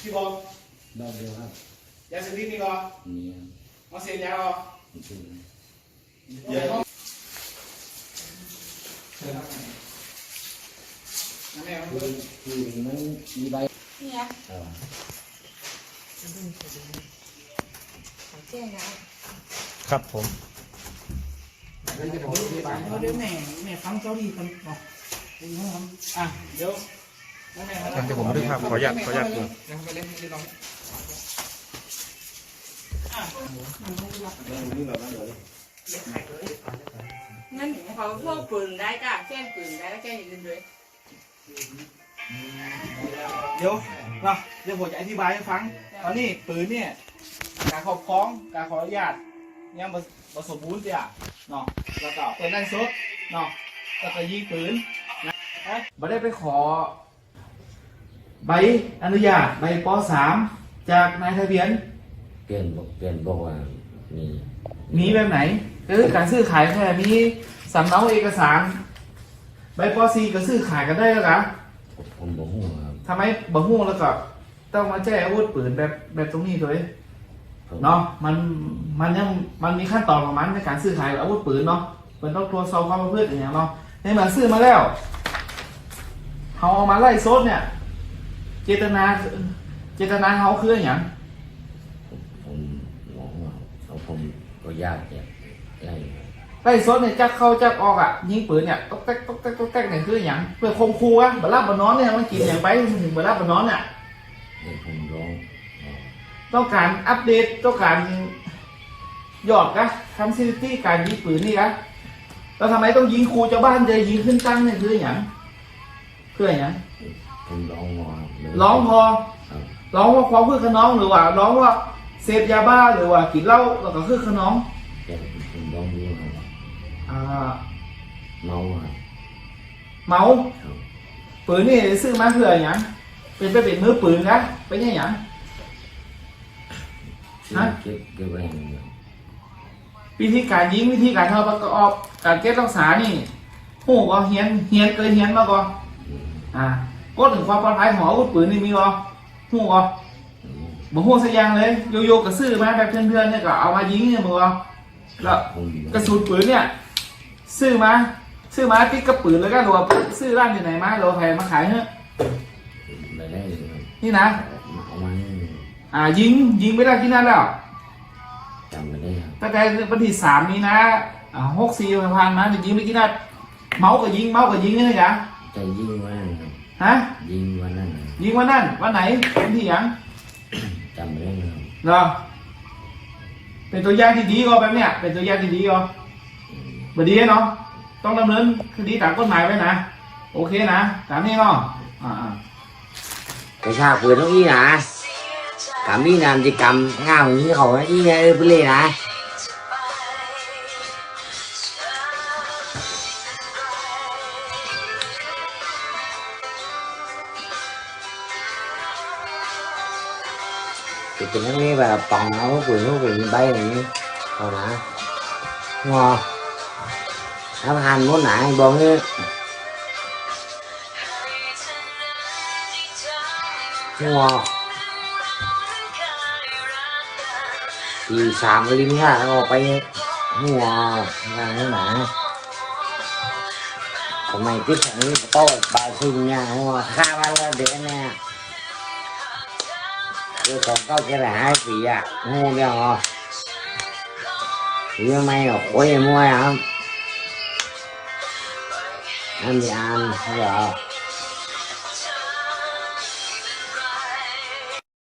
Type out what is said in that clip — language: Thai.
พี่บอกดอกเดียวครับยาเสพติดนี่ก็มีครับมาเสพยาก็มีชื่อเดี๋ยวแม่มันคือคือมันมีใบนี่ไงเออของเจ๊นะครับผมเดี๋ยวแม่แม่ฟังเจ้าดีกันเนาะอะเดี๋ยว แม่เดี๋ยวผมดูภาพขออนุญาตขออนุญาตดูยังไปเล่นเล่นลองงั้นเขาพวกปืนได้จ้ะแจ้งปืนได้แล้วแจ้งอย่างอื่นด้วยเดี๋ยวเนาะเดี๋ยวผมจะอธิบายให้ฟังตอนนี้ปืนเนี่ยการครอบครองการขออนุญาตยังบ่บ่สมบูรณ์จ้ะเนาะแล้วก็เปิดด้านซดเนาะแล้วก็ยิงปืนนะบ่ได้ไปขอ ใบอนุญาตใบป .3 จากนายทะเบียนเปลี่ยนบอกเปลี่ยนบอกว่ามีมีแบบไหนก็คือการซื้อขายแค่มีสำเนาเอกสาร ใบป .4 ก็ซื้อขายกันได้แล้วครับผมบอกหัวครับทำไมบ่ฮู้แล้วก็ต้องมาแจ้อาวุธปืนแบบแบบตรงนี้ตัวเองผมเนาะมันมันยังมันมีขั้นตอนของมันในการซื้อขายอาวุธปืนเนาะมันต้องตรวจสอบความประพฤติอย่างเงี้ยเนาะในเมื่อซื้อมาแล้วเขาเอามาไล่โซดเนี่ย เจตนา เจตนาเขาคืออย่างผมบอกว่าเขาผมก็ยากจะได้ครับไล่โซดเนี่ยจักเข้าจักออกอะยิงปืนเนี่ยต๊อกแต๊กต๊อกแต๊กต๊อกแต๊กเนี่ยคืออย่างเพื่อคงคูอะบรับบ่นอนเนี่ยมันกินอย่างไปมันถึงบรับบ่นอนเนี่ยเดี๋ยวผมร้องบอกต้องการอัปเดตต้องการหยอดกะทำซิลิตี้การยิงปืนนี่กะแล้วทำไมต้องยิงครูเจ้าบ้านจะยิงขึ้นตั้งเนี่ยคืออย่างเพื่ออย่างผมร้องว่า ร้องพอครับร้องว่าความคือขนองหรือว่าร้องว่าเสพยาบ้าหรือว่ากินเหล้าแล้วก็คือขนองแต่ผมร้องด้วยครับอ่าเมาครับเมาครับปืนนี่ซื้อมาเพื่ออย่างเป็นไปเป็นมือปืนนะเป็นอย่างฮะเก็บเก็บไว้อย่างเดียววิธีการยิงวิธีการทำประกอบการเก็บรักษานี่หูก็เฮียนเฮียนเคยเฮียนมาก่อนอืมอ่า ก็ถึงความปลอดภัยของอาวุธปืนนี่มีบ่หูบ่อืมบ่ฮู้สักอย่างเลยโยกๆก็ซื้อมาแบบเพื่อนๆเนี่ยก็เอามายิงเนี่ยบ่แล้วผมกระสุนปืนเนี่ย ซื้อมาซื้อมาติดกับปืนแล้วก็หรือว่าซื้อร้านที่ไหนมาหรือว่าใครมาขายเฮ้ยไม่ได้ครับนี่นะเอามาให้อ่ายิงยิงไปได้ที่นั่นแล้วจำไม่ได้ครับตั้งแต่วันที่สามนี้นะอ่าหกสี่พันมาจะยิงไปที่นั่นเมาส์ก็ยิงเมาส์ก็ยิงนี่จ้ะจะยิงวันนั้นครับ ฮะ ยิงวันนั้นครับยิงวันนั้นวันไหนวันที่หยังจำไม่ได้ครับเหรอเป็นตัวอย่างที่ดีก็แบบเนี้ยเป็นตัวอย่างที่ดีก็อืมบดีเนาะต้องดำเนินคดีตามกฎหมายไว้นะ โอเคนะตามนี้เนาะอ่าๆ cái sao vừa nó ý nè cảm đi làm gì cầm ngao như hồi ý bữa lê nè thì tình nó nghe vào còn nó quyền nó quyền bay này như còn nè. Ngon. Nó hành muốn nãy bon như ngon. Thì xàm cái lim ha, nó bay ngon. Ra nó nãy còn mày tiếp theo như to bà xin nha. Ngon. Kha ba lên để nè. 这搞搞起来还是不一样，木料啊，有没有火焰木呀？俺家没有。